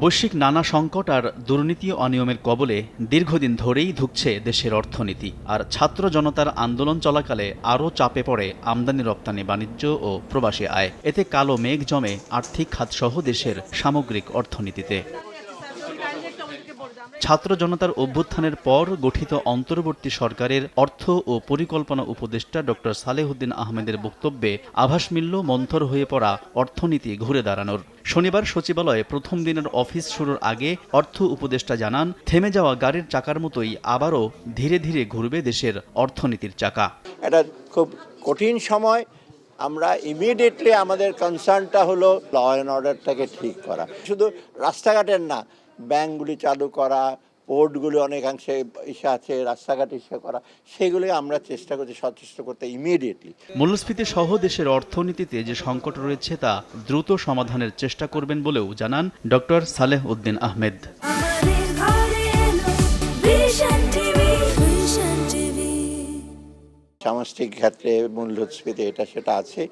বৈশ্বিক নানা সংকট আর দুর্নীতি অনিয়মের কবলে দীর্ঘদিন ধরেই ধুকছে দেশের অর্থনীতি। আর ছাত্র জনতার আন্দোলন চলাকালে আরও চাপে পড়ে আমদানি, রপ্তানি, বাণিজ্য ও প্রবাসী আয়। এতে কালো মেঘ জমে আর্থিক খাতসহ দেশের সামগ্রিক অর্থনীতিতে। ছাত্র জনতার অভ্যুত্থানের পর গঠিত অন্তর্বর্তী সরকারের অর্থ ও পরিকল্পনা উপদেষ্টা ডক্টর সালেহুদ্দিন আহমেদের বক্তব্যে আভাস মিলল মন্থর হয়ে পড়া অর্থনীতি ঘুরে দাঁড়ানোর। শনিবার সচিবালয়ে প্রথম দিনের অফিস শুরুর আগে অর্থ উপদেষ্টা জানান, থেমে যাওয়া গাড়ির চাকার মতোই আবারও ধীরে ধীরে ঘুরবে দেশের অর্থনীতির চাকা। এটা খুব কঠিন সময় আমরা ইমিডিয়েটলি আমাদের কনসার্নটা হলো ল অ্যান্ড অর্ডারটাকে ঠিক করা। শুধু রাস্তাঘাটের না, ব্যাংকগুলি চালু করা, পোর্টগুলি অনেকাংশে ইসে আছে, রাস্তাঘাট ইসে করা সেগুলি আমরা চেষ্টা করছি সচেষ্ট করতে ইমিডিয়েটলি মূল্যস্ফীতি সহ দেশের অর্থনীতিতে যে সংকট রয়েছে তা দ্রুত সমাধানের চেষ্টা করবেন বলেও জানান ডক্টর সালেহ উদ্দিন আহমেদ। সামষ্টিক ক্ষেত্রে মূল্যস্ফীতি এটা সেটা আছে,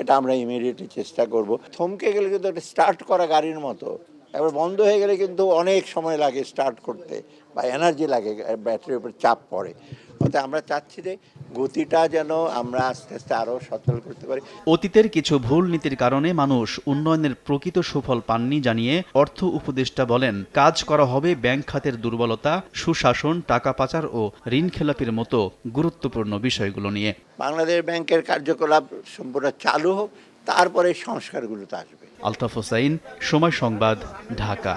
এটা আমরা ইমিডিয়েটলি চেষ্টা করব। থমকে গেলে কিন্তু একটা স্টার্ট করা গাড়ির মতো। এবার বন্ধ হয়ে গেলে কিন্তু অনেক সময় লাগে স্টার্ট করতে বা এনার্জি লাগে ব্যাটারির উপর চাপ পড়ে। অর্থাৎ আমরা চাচ্ছি যে গতিটা যেন আমরা আস্তে আস্তে আরও সচল করতে পারি। অতীতের কিছু ভুল নীতির কারণে মানুষ উন্নয়নের প্রকৃত সুফল পাননি জানিয়ে অর্থ উপদেষ্টা বলেন কাজ করা হবে ব্যাংক খাতের দুর্বলতা সুশাসন টাকা পাচার ও ঋণ খেলাপির মতো গুরুত্বপূর্ণ বিষয়গুলো নিয়ে। বাংলাদেশ ব্যাংকের কার্যকলাপ সম্পূর্ণ চালু হোক তারপরে সংস্কারগুলো তো আসবে। আলতাফ হোসাইন সময় সংবাদ ঢাকা।